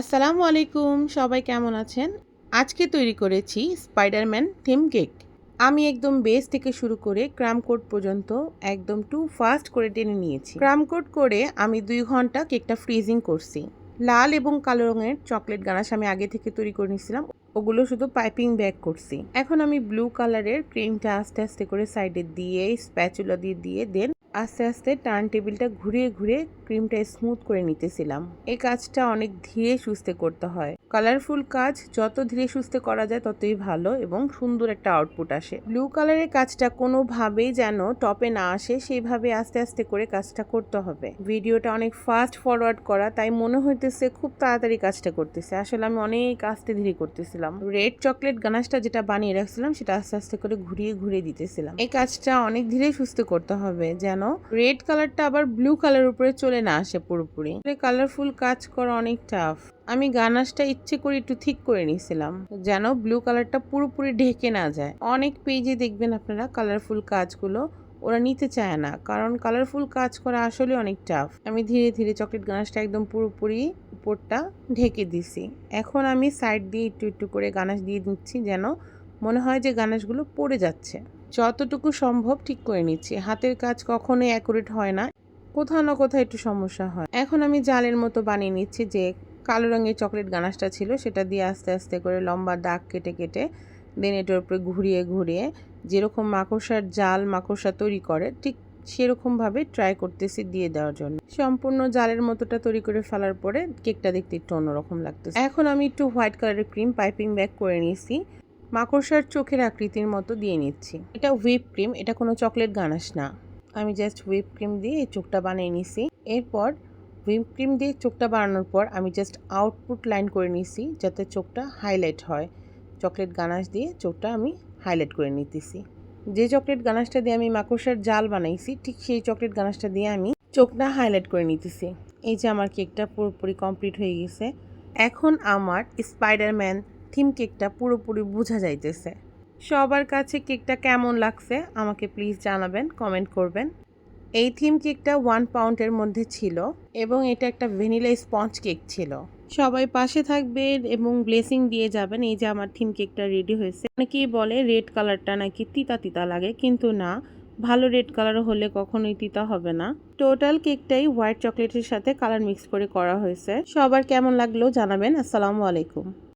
আসসালামু আলাইকুম, সবাই কেমন আছেন? আজকে তৈরি করেছি স্পাইডারম্যান থিম কেক আমি একদম বেস থেকে শুরু করে ক্রাম কোট পর্যন্ত একদম টু ফাস্ট করে টেনে নিয়েছি। ক্রাম কোট করে আমি দুই ঘণ্টা কেকটা ফ্রিজিং করছি। লাল এবং কালো রঙের চকলেট গানাশ আমি আগে থেকে তৈরি করে নিয়েছিলাম। ওগুলো শুধু পাইপিং ব্যাগ করছি। এখন আমি ব্লু কালারের ক্রিমটা আস্তে আস্তে করে সাইডে দিয়ে স্প্যাচুলা দিয়ে দিয়ে দেন আস্তে আস্তে টার্ন টেবিলটা ঘুরিয়ে ঘুরিয়ে ক্রিমটা স্মুথ করে নিতেছিলাম। এই কাজটা অনেক ধীরে সুস্থে করতে হয়। কালারফুল কাজ, যত ধীরে সুস্থে করা যায় ততই ভালো এবং সুন্দর একটা আউটপুট আসে। ব্লু কালারের কাজটা কোনোভাবেই যেন টপে না আসে, সেইভাবে আস্তে আস্তে করে কাজটা করতে হবে। ভিডিওটা অনেক ফাস্ট ফরওয়ার্ড করা, তাই মনে হইতেছে খুব তাড়াতাড়ি কাজটা করতেছে। আসলে আমি অনেক আস্তে ধীরে করতেছিলাম। রেড চকলেট গানাশটা যেটা বানিয়ে রাখছিলাম, সেটা আস্তে আস্তে করে ঘুরিয়ে ঘুরিয়ে দিতেছিলাম। এই কাজটা অনেক ধীরে সুস্থে করতে হবে যেন রেড কালারটা আবার ব্লু কালার উপরে চলে না আসে পুরোপুরি। কালারফুল কাজ করা অনেক টাফ আমি গানাশটা ইচ্ছে করে একটু ঠিক করে নিয়েছিলাম, যেন ব্লু কালারটা পুরোপুরি ঢেকে না যায়। অনেক পেজে দেখবেন আপনারা কালারফুল কাজগুলো ওরা নিতে চায় না, কারণ কালারফুল কাজ করা আসলে অনেক টাফ আমি ধীরে ধীরে চকলেট গানাশটা একদম পুরোপুরি উপরটা ঢেকে দিছি এখন আমি সাইড দিয়ে একটু একটু করে গানাশ দিয়ে দিচ্ছি যেন মনে হয় যে গানাশগুলো পড়ে যাচ্ছে। যতটুকু সম্ভব ঠিক করে নিচ্ছি। হাতের কাজ কখনোই অ্যাকুরেট হয় না, কোথাও না কোথাও একটু সমস্যা হয়। এখন আমি জালের মতো বানিয়ে নিচ্ছি যে কালো রঙের চকলেট গানাশটা ছিল, সেটা দিয়ে আস্তে আস্তে করে লম্বা দাগ কেটে কেটে দেন এটার উপরে ঘুরিয়ে ঘুরিয়ে যেরকম মাকড়সার জাল মাকড়সা তৈরি করে, ঠিক সেরকমভাবে ট্রাই করতেছি দিয়ে দেওয়ার জন্য। সম্পূর্ণ জালের মতোটা তৈরি করে ফেলার পরে কেকটা দেখতে একটু অন্যরকম লাগতেছে। এখন আমি একটু হোয়াইট কালারের ক্রিম, পাইপিং ব্যাগ করে নিয়েছি। মাকড়সার চোখের আকৃতির মতো দিয়ে নিচ্ছি। এটা হুইপ ক্রিম এটা কোনো চকলেট গানাস না। আমি জাস্ট হুইপ ক্রিম দিয়ে এই চোখটা বানিয়ে নিছি। এরপর হুইপ ক্রিম দিয়ে চোখটা বানানোর পর আমি জাস্ট আউটপুট লাইন করে নিছি যাতে চোখটা হাইলাইট হয়। চকলেট গানাশ দিয়ে চোখটা আমি হাইলাইট করে নিতেছি। যে চকলেট গানাশটা দিয়ে আমি মাকড়সার জাল বানাইছি, ঠিক সেই চকলেট গানাশটা দিয়ে আমি চোখটা হাইলাইট করে নিতেছি। এই যে আমার কেকটা পুরোপুরি কমপ্লিট হয়ে গেছে। এখন আমার স্পাইডারম্যান থিম কেকটা পুরোপুরি বোঝা যাইতেছে। সবার কাছে কেকটা কেমন লাগছে আমাকে প্লিজ জানাবেন কমেন্ট করবেন। এই থিম কেকটা ওয়ান পাউন্ডের মধ্যে ছিল এবং এটা একটা ভ্যানিলা স্পঞ্জ কেক ছিল। সবাই পাশে থাকবেন এবং ব্লেসিং দিয়ে যাবেন। এই যে আমার থিম কেকটা রেডি হয়েছে। অনেকেই বলে রেড কালারটা নাকি তিতা তিতা লাগে, কিন্তু না, ভালো রেড কালার হলে কখনোই তিতা হবে না। টোটাল কেকটাই হোয়াইট চকলেটের সাথে কালার মিক্স করে করা হয়েছে। সবার কেমন লাগল জানাবেন। আসসালামু আলাইকুম।